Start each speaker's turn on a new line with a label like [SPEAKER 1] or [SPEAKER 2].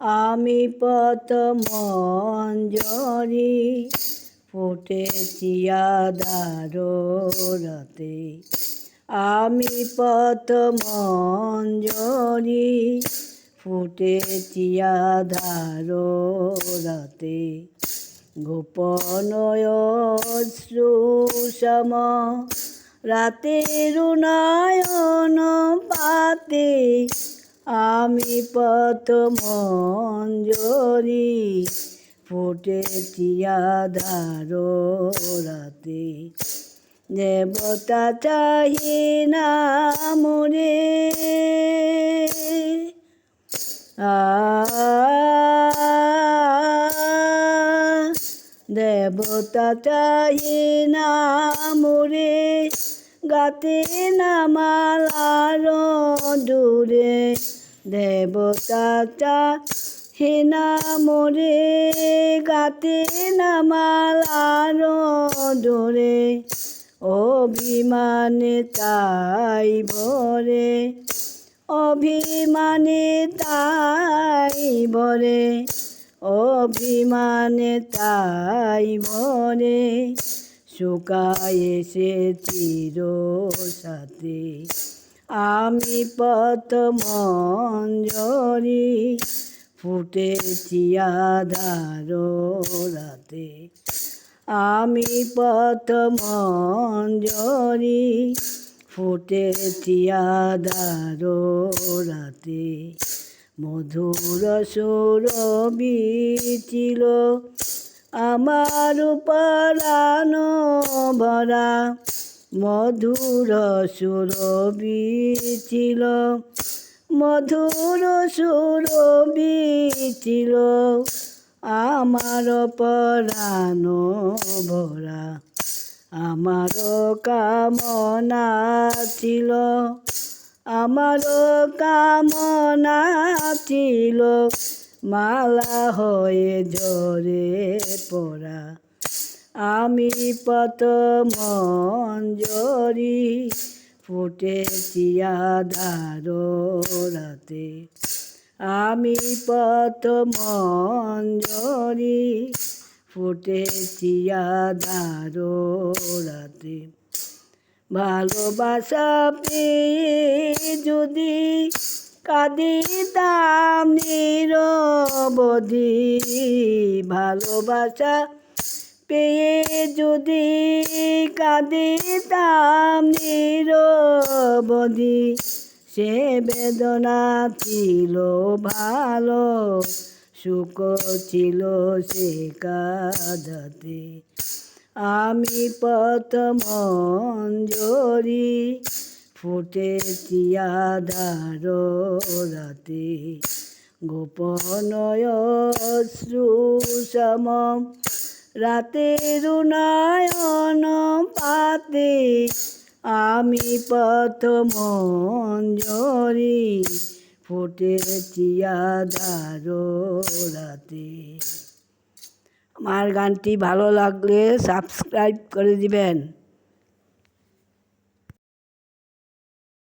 [SPEAKER 1] আমি পত মঞ্জরি ফুটেছি রাতে। আমি পত মঞ্জরি ফুটেছি আধারো রাতে। গোপন শ্রুষম রাতের নয়ন পাতে আমি পথ মঞ্জরি ফুটেছি আধারো রাতে। দেবতা চাহি না মোরে দেবতা চাহি না গাতে নামালার দূরে দেবতা চাহি না মোরে, গাতে নামালার দূরে, অভিমানে তাই ভরে, অভিমানে তাই ভরে, অভিমানে তাই ভরে। শুকায় সে চির সাথে আমি পথ মঞ্জরি ফুটেছি আধার রাতে আমি পথ মঞ্জরি ফুটেছি আধার রাতে মধুর সুর বিচিল আমার পরাণ ভরা মধুর সুর বিচিল মধুর সুর বিচিল আমার পরাণ ভরা আমার কামনা ছিল, আমার কামনা ছিল। মালা হয়ে ঝরে পড়া। আমি পত মঞ্জরি ফুটেছি আধার রাতে। আমি পত মঞ্জরি ফুটেছি আধার রাতে। ভালোবাসা পেয়ে যদি কাঁদিতাম নিরবধি ভালোবাসা পেয়ে যদি কাঁদিতাম নিরবধি, সে বেদনা ছিল ভালো, সুখ ছিল সে কাঁদাতে। আমি পথ মঞ্জরি ফুটেছি আধার রাতে। গোপনয় শ্রুষম রাতের নয়ন পাতে আমি পথ মঞ্জরি ফুটেছি আধার রাতে। আমার গানটি ভালো লাগলে সাবস্ক্রাইব করে দিবেন।